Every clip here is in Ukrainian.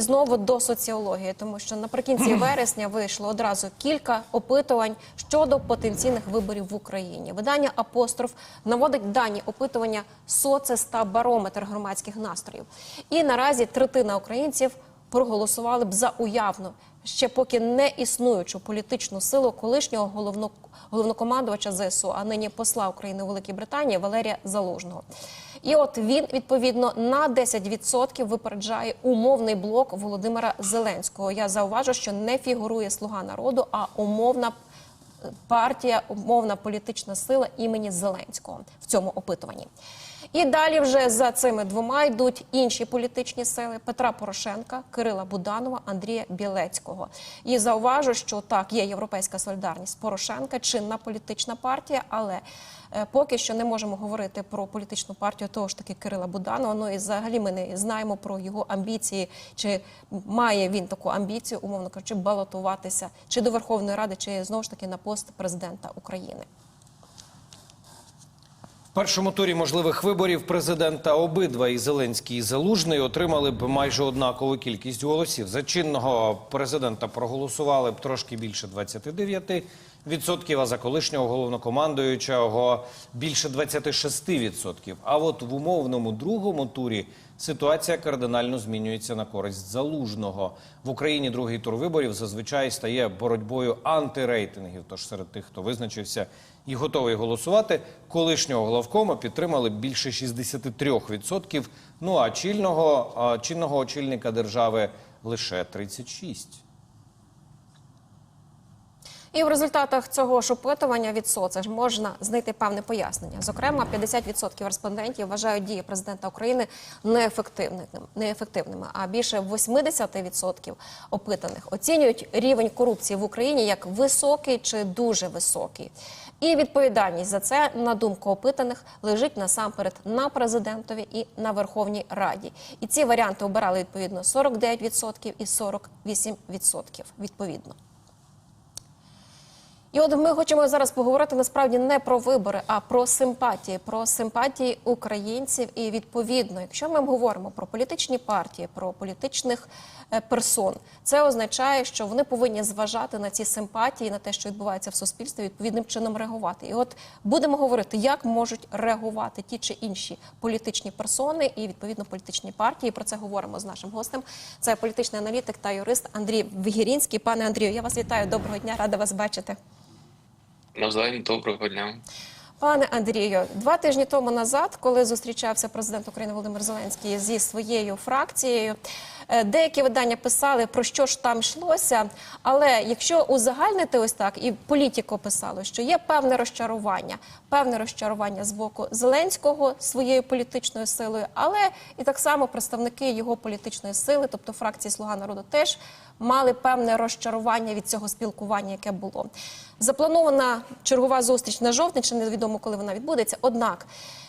Знову до соціології, тому що наприкінці вересня вийшло одразу кілька опитувань щодо потенційних виборів в Україні. Видання Апостроф наводить дані опитування соцес та барометр громадських настроїв. І наразі третина українців проголосували б за уявну, ще поки не існуючу політичну силу колишнього головно, головнокомандувача ЗСУ, а нині посла України у Великій Британії Валерія Залужного. І от він відповідно на 10% випереджає умовний блок Володимира Зеленського. Я зауважу, що не фігурує слуга народу, а умовна партія, умовна політична сила імені Зеленського в цьому опитуванні. І далі вже за цими двома йдуть інші політичні сили Петра Порошенка, Кирила Буданова, Андрія Білецького. І зауважу, що так є європейська солідарність Порошенка, чинна політична партія, але е, поки що не можемо говорити про політичну партію того ж таки Кирила Буданова. Ну і взагалі ми не знаємо про його амбіції, чи має він таку амбіцію, умовно кажучи, балотуватися чи до Верховної Ради, чи знову ж таки на пост президента України. Першому турі можливих виборів президента обидва і Зеленський і Залужний отримали б майже однакову кількість голосів. За чинного президента проголосували б трошки більше 29%, а за колишнього головнокомандуючого більше 26%. А от в умовному другому турі ситуація кардинально змінюється на користь залужного. В Україні другий тур виборів зазвичай стає боротьбою антирейтингів. Тож серед тих, хто визначився і готовий голосувати, колишнього головкома підтримали більше 63%, ну а чільного, чинного очільника держави лише 36%. І в результатах цього ж опитування від соцеж можна знайти певне пояснення. Зокрема, 50% респондентів вважають дії президента України неефективними, а більше 80% опитаних оцінюють рівень корупції в Україні як високий чи дуже високий. І відповідальність за це, на думку опитаних, лежить насамперед на президентові і на Верховній Раді. І ці варіанти обирали відповідно 49% і 48% відповідно. І от ми хочемо зараз поговорити насправді не про вибори, а про симпатії, про симпатії українців. І відповідно, якщо ми говоримо про політичні партії, про політичних е, персон, це означає, що вони повинні зважати на ці симпатії, на те, що відбувається в суспільстві, відповідним чином реагувати. І от будемо говорити, як можуть реагувати ті чи інші політичні персони і відповідно політичні партії. Про це говоримо з нашим гостем. Це політичний аналітик та юрист Андрій Вігірінський. Пане Андрію, я вас вітаю. Доброго дня, рада вас бачити. Навзаєм доброго дня. Пане Андрію, два тижні тому назад, коли зустрічався президент України Володимир Зеленський зі своєю фракцією, е, деякі видання писали про що ж там йшлося. Але якщо узагальнити ось так, і політико писало, що є певне розчарування, певне розчарування з боку Зеленського своєю політичною силою, але і так само представники його політичної сили, тобто фракції Слуга народу, теж мали певне розчарування від цього спілкування, яке було. Запланована чергова зустріч на жовтень, чи невідомо, коли вона відбудеться. Однак,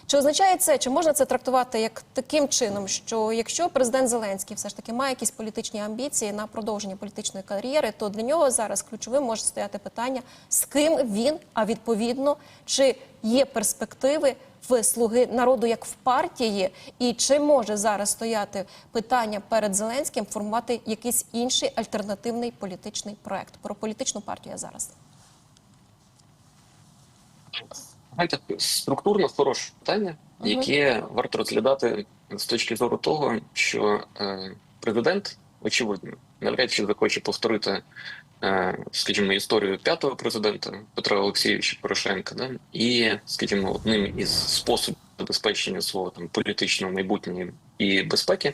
чи означає це, чи можна це трактувати як таким чином, що якщо президент Зеленський все ж таки має якісь політичні амбіції на продовження політичної кар'єри, то для нього зараз ключовим може стояти питання, з ким він, а відповідно, чи є перспективи в слуги народу як в партії, і чи може зараз стояти питання перед Зеленським формувати якийсь інший альтернативний політичний проект? Про політичну партію я зараз. Знаєте, структурно хороше питання, яке варто розглядати з точки зору того, що е, президент, очевидно, навряд чи захоче повторити, скажімо, історію п'ятого президента Петра Олексійовича Порошенка, да? і, скажімо, одним із способів забезпечення свого там політичного майбутнього і безпеки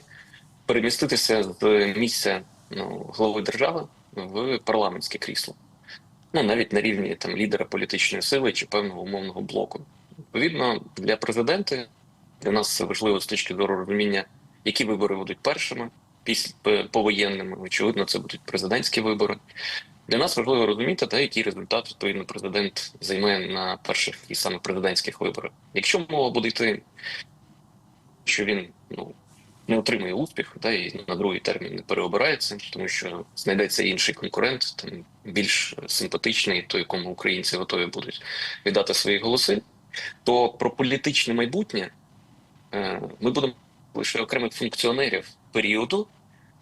переміститися з місця ну, голови держави в парламентське крісло. ну навіть на рівні там лідера політичної сили чи певного умовного блоку. Відповідно, для президента для нас це важливо з точки зору розуміння, які вибори будуть першими, після повоєнними. Очевидно, це будуть президентські вибори. Для нас важливо розуміти, та який результат відповідно президент займе на перших і саме президентських виборах. Якщо мова буде йти, що він ну не отримує успіх, да, і на другий термін не переобирається, тому що знайдеться інший конкурент, там більш симпатичний, то якому українці готові будуть віддати свої голоси. То про політичне майбутнє е, ми будемо лише окремих функціонерів періоду,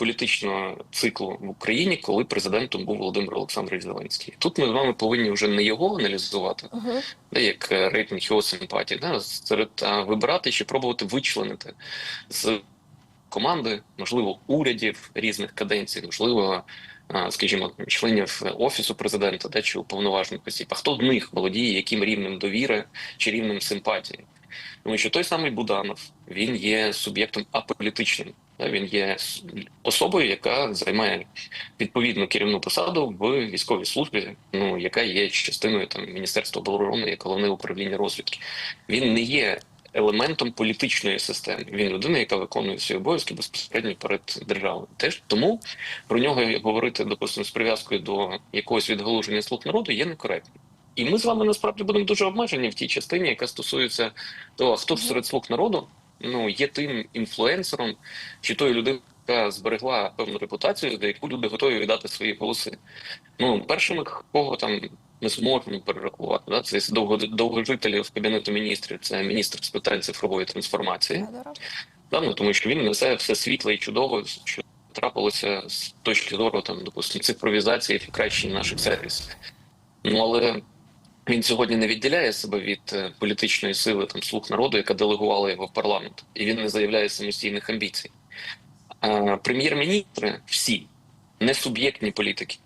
політичного циклу в Україні, коли президентом був Володимир Олександрович Зеленський. Тут ми з вами повинні вже не його аналізувати, Угу. да, як е, рейтинг його симпатії, да, серед а вибирати чи пробувати вичленити з команди, можливо, урядів різних каденцій, можливо, скажімо, членів офісу президента, да, чи уповноважених осіб. А хто в них володіє яким рівнем довіри чи рівнем симпатії? Тому що той самий Буданов він є суб'єктом аполітичним. Він є особою, яка займає відповідну керівну посаду в військовій службі, ну яка є частиною там Міністерства оборони, як головне управління розвідки. Він не є елементом політичної системи. Він людина, яка виконує свої обов'язки безпосередньо перед державою. Теж тому про нього говорити, допустимо, з прив'язкою до якогось відгалуження слуг народу є некоректно. І ми з вами насправді будемо дуже обмежені в тій частині, яка стосується того, хто ж серед слуг народу ну є тим інфлюенсером чи тою людиною, яка зберегла певну репутацію, за яку люди готові віддати свої голоси. Ну першими кого там ми зможемо перерахувати, да це довго довгожителів кабінету міністрів. Це міністр з питань цифрової трансформації. Да, ну, тому що він несе все світле і чудове, що трапилося з точки зору там, допустимо, цифровізації і покращення наших сервісів. Ну але він сьогодні не відділяє себе від е, політичної сили там слуг народу, яка делегувала його в парламент, і він не заявляє самостійних амбіцій. Прем'єр-міністри всі не суб'єктні політики.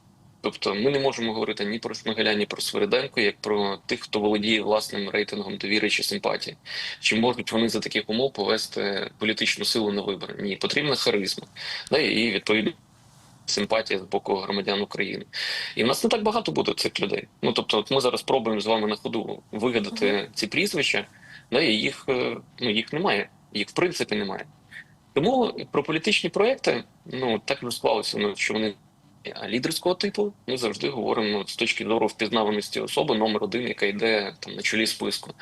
Тобто ми не можемо говорити ні про Шмигаля, ні про Свириденко, як про тих, хто володіє власним рейтингом довіри чи симпатії. Чи можуть вони за таких умов повести політичну силу на вибори? Ні, потрібна харизма, да, і відповідно симпатія з боку громадян України. І в нас не так багато буде цих людей. Ну тобто, от ми зараз пробуємо з вами на ходу вигадати ці прізвища, да, і їх е, ну їх немає, їх в принципі немає. Тому про політичні проекти, ну так вже склалося, ну, що вони лідерського типу. Ми завжди говоримо ну, з точки зору впізнаваності особи номер один, яка йде там на чолі списку.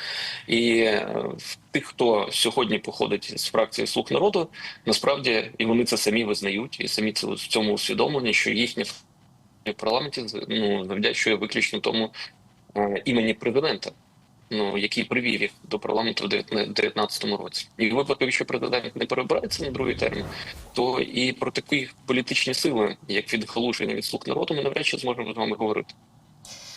І е, тих, хто сьогодні походить з фракції слуг народу, насправді і вони це самі визнають, і самі це в цьому усвідомлені, що їхня в парламенті ну, завдячує виключно тому е, імені президента ну який привів їх до парламенту в 2019 році. І випадку, якщо президент не перебирається на другий термін, то і про такі політичні сили, як відгалуження від слуг народу, ми навряд чи зможемо з вами говорити.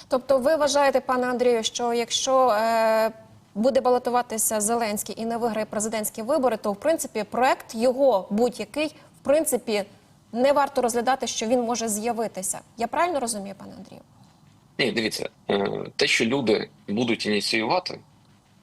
Тобто, ви вважаєте, пане Андрію, що якщо е, буде балотуватися Зеленський і не виграє президентські вибори, то в принципі проект його будь-який в принципі не варто розглядати, що він може з'явитися. Я правильно розумію, пане Андрію? Ні, дивіться, е, те, що люди будуть ініціювати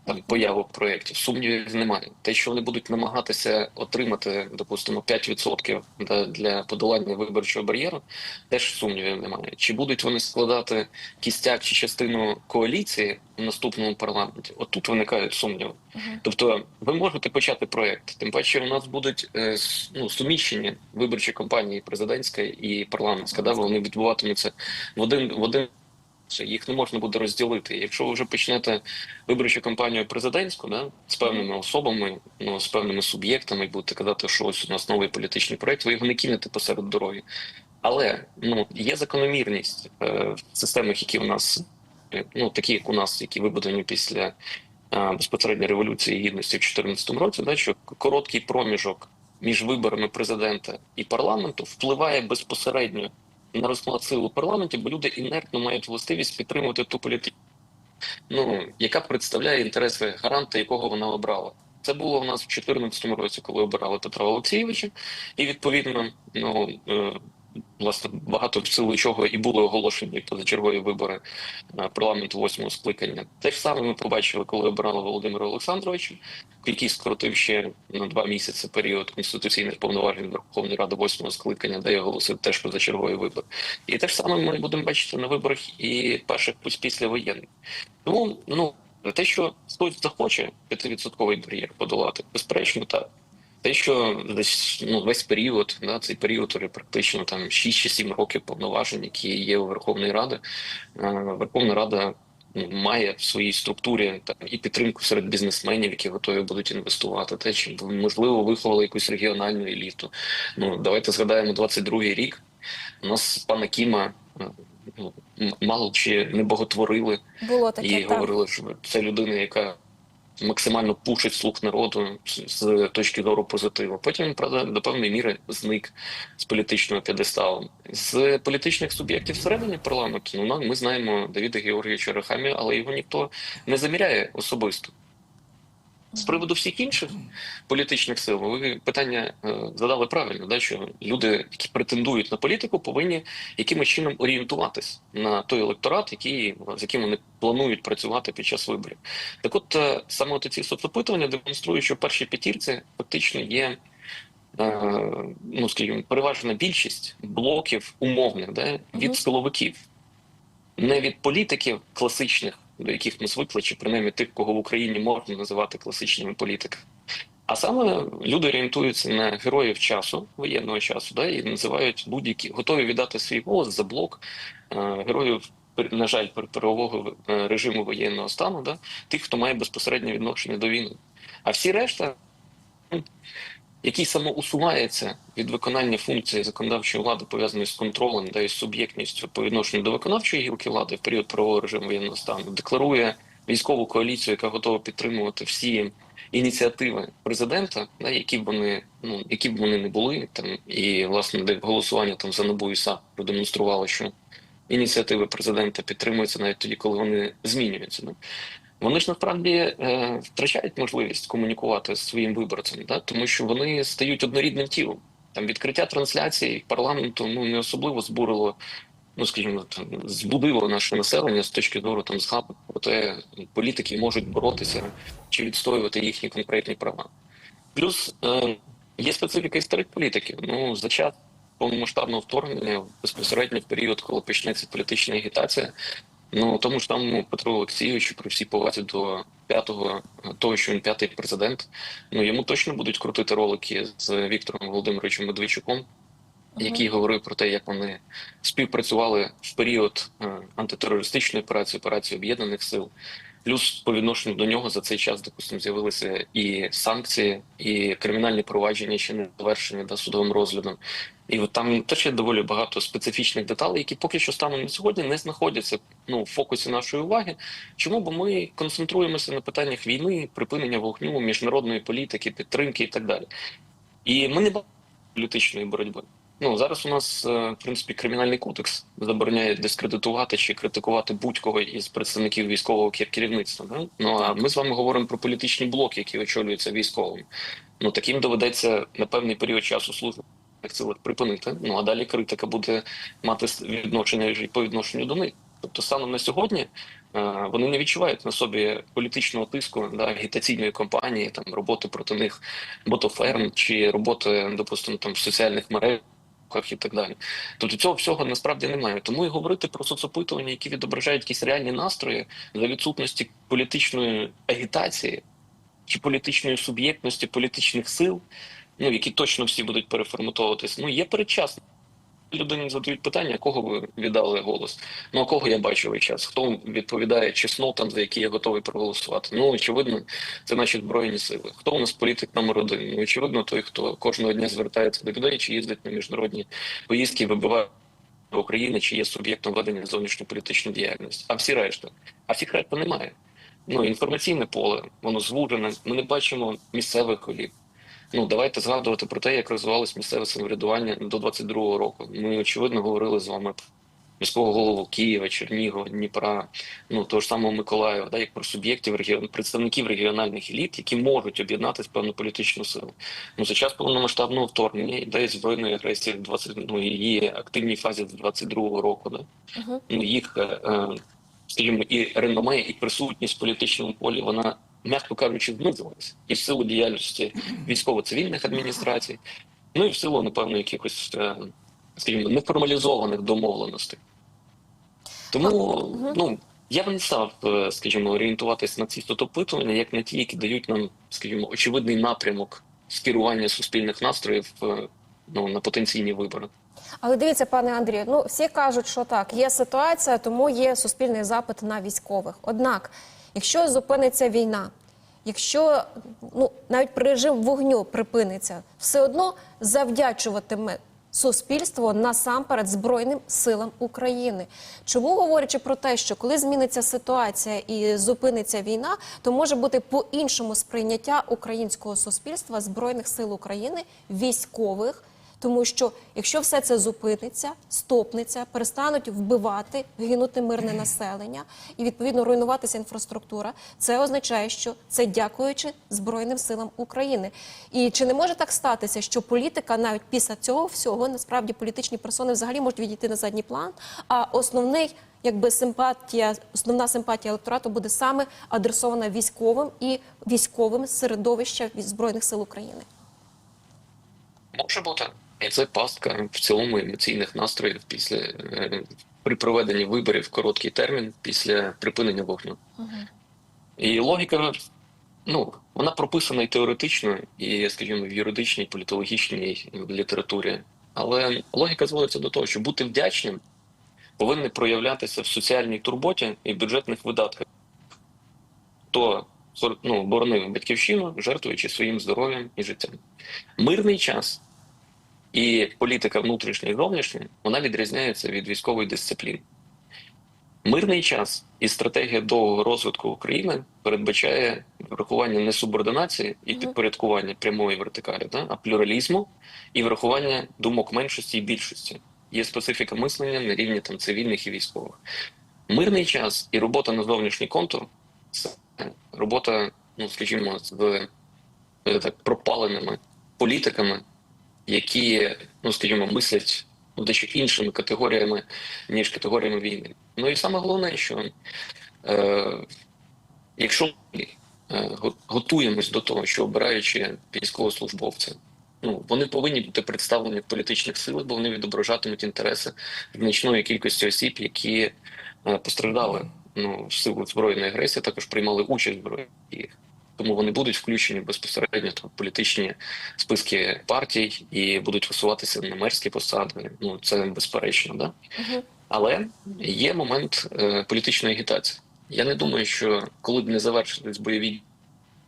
там появу проєктів, сумнівів немає. Те, що вони будуть намагатися отримати, допустимо, 5% для, для подолання виборчого бар'єру, теж сумнівів немає. Чи будуть вони складати кістяк чи частину коаліції в наступному парламенті? От тут виникають сумніви. Тобто, ви можете почати проєкт. Тим паче, у нас будуть е, ну, суміщені виборчі кампанії президентська і парламентська. Да, вони відбуватимуться в один в один. Це їх не можна буде розділити. Якщо ви вже почнете виборчу кампанію президентську, да, з певними особами, ну з певними суб'єктами, будете казати, що ось у нас новий політичний проект, ви його не кинете посеред дороги. Але ну є закономірність е, в системах, які у нас е, ну такі, як у нас, які вибудовані після е, безпосередньо революції гідності в 2014 році, да, що короткий проміжок між виборами президента і парламенту впливає безпосередньо на розклад сил у парламенті, бо люди інертно мають властивість підтримувати ту політику, ну яка представляє інтереси гаранта, якого вона обрала. Це було в нас в 2014 році, коли обирали Петра Олексійовича, і відповідно, ну е, власне багато в силу чого і були оголошені позачергові вибори на парламенту восьмого скликання. Те ж саме ми побачили, коли обирали Володимира Олександровича, який скоротив ще на два місяці період конституційних повноважень Верховної Ради восьмого скликання, де я оголосив теж позачергові вибори. І те ж саме ми будемо бачити на виборах і перших післявоєнних. Тому ну те, що хтось захоче 5% бар'єр подолати, безперечно, так. Те, що десь ну весь період, да, цей період уже практично там 6 чи 7 років повноважень, які є у Верховної Ради, е, Верховна Рада ну, має в своїй структурі там і підтримку серед бізнесменів, які готові будуть інвестувати. Те, чи можливо виховали якусь регіональну еліту. Ну давайте згадаємо 22-й рік. У нас пана Кіма е, ну, мало чи не боготворили Було таке і так. говорили, що це людина, яка максимально пушить слух народу з, точки зору позитиву. Потім він правда до певної міри зник з політичного п'єдесталу. З політичних суб'єктів всередині парламенту ну ми знаємо Давіда Георгійовича Рахамі, але його ніхто не заміряє особисто. З приводу всіх інших політичних сил, ви питання е, задали правильно, да, що люди, які претендують на політику, повинні якимось чином орієнтуватись на той електорат, який з яким вони планують працювати під час виборів. Так, от е, саме от ці соцопитування демонструють, що в першій п'ятірці фактично є. е, Ну, скажімо, переважна більшість блоків умовних да, від силовиків, не від політиків класичних, до яких ми звикли, чи принаймні тих, кого в Україні можна називати класичними політиками. А саме люди орієнтуються на героїв часу, воєнного часу, да, і називають будь-які, готові віддати свій голос за блок е, героїв, на жаль, пер- е, режиму воєнного стану, да, тих, хто має безпосереднє відношення до війни. А всі решта, м, які самоусуваються від виконання функції законодавчої влади, пов'язаної з контролем да, і з суб'єктністю по відношенню до виконавчої гілки влади в період правового режиму воєнного стану, декларує військову коаліцію, яка готова підтримувати всі ініціативи президента, да, які б вони ну які б вони не були, там і власне де голосування там за НАБУ і САП продемонструвало, що ініціативи президента підтримуються навіть тоді, коли вони змінюються. Да. Вони ж насправді е, втрачають можливість комунікувати з своїм виборцем, да, тому що вони стають однорідним тілом. Там відкриття трансляції парламенту ну не особливо збурило, ну скажімо, збудило наше населення з точки зору там згадок про те, політики можуть боротися чи відстоювати їхні конкретні права. Плюс е, є специфіка і старих політиків. Ну за час повномасштабного вторгнення безпосередньо в період, коли почнеться політична агітація. Ну тому ж там Петро Олексійовичу, при всій повазі до п'ятого, того, що він п'ятий президент, ну йому точно будуть крутити ролики з Віктором Володимировичем Медведчуком, який говорив про те, як вони співпрацювали в період е, антитерористичної операції, операції об'єднаних сил. Плюс по відношенню до нього за цей час, допустимо, з'явилися і санкції, і кримінальні провадження ще не завершені да, судовим розглядом. І от там теж є доволі багато специфічних деталей, які поки що станом на сьогодні не знаходяться ну, в фокусі нашої уваги. Чому? Бо ми концентруємося на питаннях війни, припинення вогню, міжнародної політики, підтримки і так далі. І ми не бачимо політичної боротьби. Ну зараз у нас е, в принципі кримінальний кодекс забороняє дискредитувати чи критикувати будь-кого із представників військового кер- керівництва. Да? Ну а ми з вами говоримо про політичні блоки, які очолюються військовим. Ну таким доведеться на певний період часу служби силах припинити. Ну а далі критика буде мати відношення по відношенню до них. Тобто, станом на сьогодні е, вони не відчувають на собі політичного тиску да, агітаційної кампанії, там роботи проти них ботоферм чи роботи, допустимо, там в соціальних мережах і так далі. Тобто цього всього насправді немає. Тому і говорити про соцопитування, які відображають якісь реальні настрої за відсутності політичної агітації чи політичної суб'єктності політичних сил, ну які точно всі будуть переформатовуватись. Ну є передчасно. Людині задають питання, кого ви віддали голос. Ну а кого я бачу весь час? Хто відповідає чеснотам, за які я готовий проголосувати? Ну очевидно, це наші збройні сили. Хто у нас політик номер один? Ну очевидно, той, хто кожного дня звертається до людей, чи їздить на міжнародні поїздки, вибиває України, чи є суб'єктом ведення зовнішньополітичної діяльності. А всі решта, а всіх решта немає. Ну інформаційне поле, воно звужене. Ми не бачимо місцевих голів. Ну давайте згадувати про те, як розвивалось місцеве самоврядування до 22-го року. Ми очевидно говорили з вами про міського голову Києва, Чернігова, Дніпра, ну того ж самого Миколаєва, да, як про суб'єктів регіон, представників регіональних еліт, які можуть об'єднатися в певну політичну силу. Ну за час повномасштабного вторгнення ідеї збройної агресії в 20, ну, її активній фазі з 22-го року. Да, Мгм. ну їх, е, е, скажімо, і реноме, і присутність в політичному полі, вона, м'яко кажучи, знизилась і в силу діяльності військово-цивільних адміністрацій, ну і в силу, напевно, якихось, е, скажімо, неформалізованих домовленостей. Тому, ну. Я б не став, е, скажімо, орієнтуватись на ці соцопитування, як на ті, які дають нам, скажімо, очевидний напрямок скерування суспільних настроїв е, ну, на потенційні вибори. Але дивіться, пане Андрію, ну всі кажуть, що так, є ситуація, тому є суспільний запит на військових. Однак, якщо зупиниться війна, якщо ну навіть режим вогню припиниться, все одно завдячуватиме суспільство насамперед Збройним силам України. Чому говорячи про те, що коли зміниться ситуація і зупиниться війна, то може бути по-іншому сприйняття українського суспільства збройних сил України, військових. Тому що якщо все це зупиниться, стопнеться, перестануть вбивати, гинути мирне населення і відповідно руйнуватися інфраструктура, це означає, що це дякуючи Збройним силам України. І чи не може так статися, що політика навіть після цього всього насправді політичні персони взагалі можуть відійти на задній план, а основний. Якби симпатія, основна симпатія електорату буде саме адресована військовим і військовим середовища збройних сил України. Може бути. І це пастка в цілому емоційних настроїв після е, при проведенні виборів в короткий термін після припинення вогню. І логіка, ну, вона прописана і теоретично, і, скажімо, в юридичній, політологічній літературі. Але логіка зводиться до того, що бути вдячним повинні проявлятися в соціальній турботі і бюджетних видатках. Хто ну, боронив батьківщину, жертвуючи своїм здоров'ям і життям. Мирний час і політика внутрішня і зовнішня вона відрізняється від військової дисципліни. Мирний час і стратегія довгого розвитку України передбачає врахування не субординації і підпорядкування прямої вертикалі, да, а плюралізму і врахування думок меншості і більшості. Є специфіка мислення на рівні там цивільних і військових. Мирний час і робота на зовнішній контур це робота, ну скажімо, з е, так пропаленими політиками, які, ну скажімо, мислять ну, дещо іншими категоріями, ніж категоріями війни. Ну і саме головне, що е, якщо ми е, готуємось до того, що обираючи військовослужбовця, ну вони повинні бути представлені в політичних силах, бо вони відображатимуть інтереси значної кількості осіб, які е, постраждали ну, в силу збройної агресії, також приймали участь в збройних діях. Тому вони будуть включені безпосередньо там, в політичні списки партій і будуть висуватися на мерські посади. Ну це безперечно, да. Але є момент е, політичної агітації. Я не думаю, що коли б не завершились бойові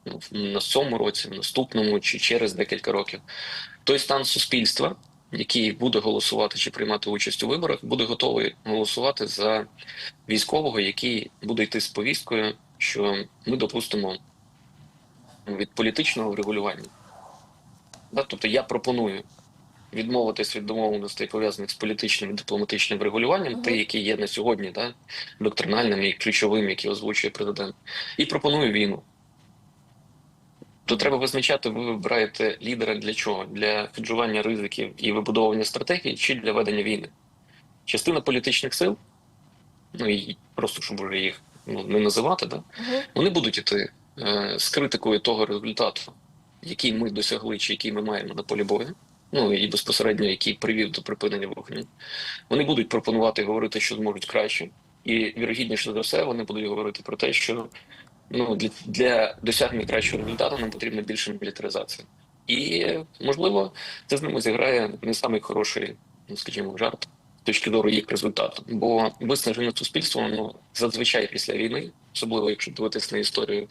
ну, на цьому році, в наступному чи через декілька років, той стан суспільства, який буде голосувати чи приймати участь у виборах, буде готовий голосувати за військового, який буде йти з повісткою, що ми допустимо від політичного врегулювання. Да? Тобто я пропоную відмовитись від домовленостей, пов'язаних з політичним і дипломатичним врегулюванням, те, які є на сьогодні, да? доктринальним і ключовим, які озвучує президент, і пропоную війну. То треба визначати, ви вибираєте лідера для чого? Для хеджування ризиків і вибудовування стратегії, чи для ведення війни. Частина політичних сил, ну і просто щоб вже їх ну, не називати, да? вони будуть іти з критикою того результату, який ми досягли, чи який ми маємо на полі бою, ну і безпосередньо який привів до припинення вогню. Вони будуть пропонувати говорити, що зможуть краще, і вірогідніше за все, вони будуть говорити про те, що ну для, для досягнення кращого результату нам потрібна більше мілітаризація. І можливо, це з ними зіграє не самий хороший, ну скажімо, жарт точки зору їх результату. Бо виснажене суспільство ну зазвичай після війни, особливо якщо дивитися на історію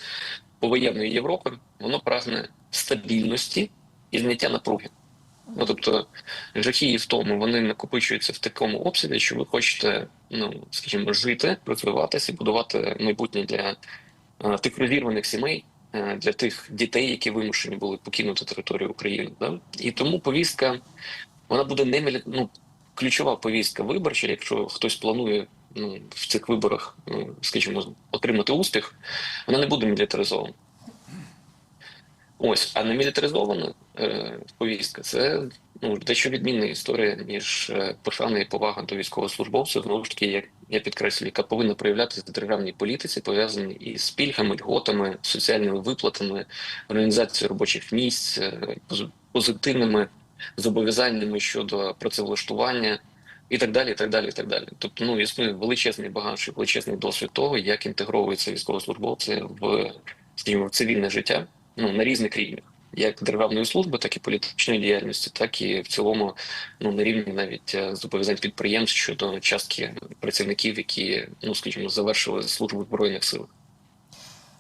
повоєнної Європи, воно прагне стабільності і зняття напруги. Ну тобто жахи і втому вони накопичуються в такому обсязі, що ви хочете, ну скажімо, жити, розвиватися будувати майбутнє для е, тих розірваних сімей, е, для тих дітей, які вимушені були покинути територію України. Да? І тому повістка вона буде не ну, ключова повістка виборча, якщо хтось планує ну, в цих виборах, ну, скажімо, отримати успіх, вона не буде мілітаризована. Ось, а немілітаризована е, повістка це ну, дещо відмінна історія, ніж е, пошана і повага до військовослужбовців. Знову ж таки, як я підкреслюю, яка повинна проявлятися в державній політиці, пов'язані із пільгами, льготами, соціальними виплатами, організацією робочих місць, е, позитивними зобов'язаннями щодо працевлаштування. І так далі, і так далі, і так далі. Тобто, ну існує величезний багаж і величезний досвід того, як інтегровуються військовослужбовці в, скажімо, в цивільне життя ну на різних рівнях, як державної служби, так і політичної діяльності, так і в цілому, ну на рівні навіть е, зобов'язань підприємств щодо частки працівників, які ну скажімо, завершили службу в збройних силах.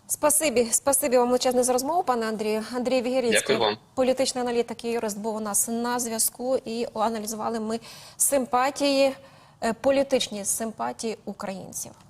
Спасибі, спасибі вам величезне за розмову, пане Андрію. Андрій Вігірінський, політичний аналітик і юрист, був у нас на зв'язку. І аналізували ми симпатії, е, політичні симпатії українців.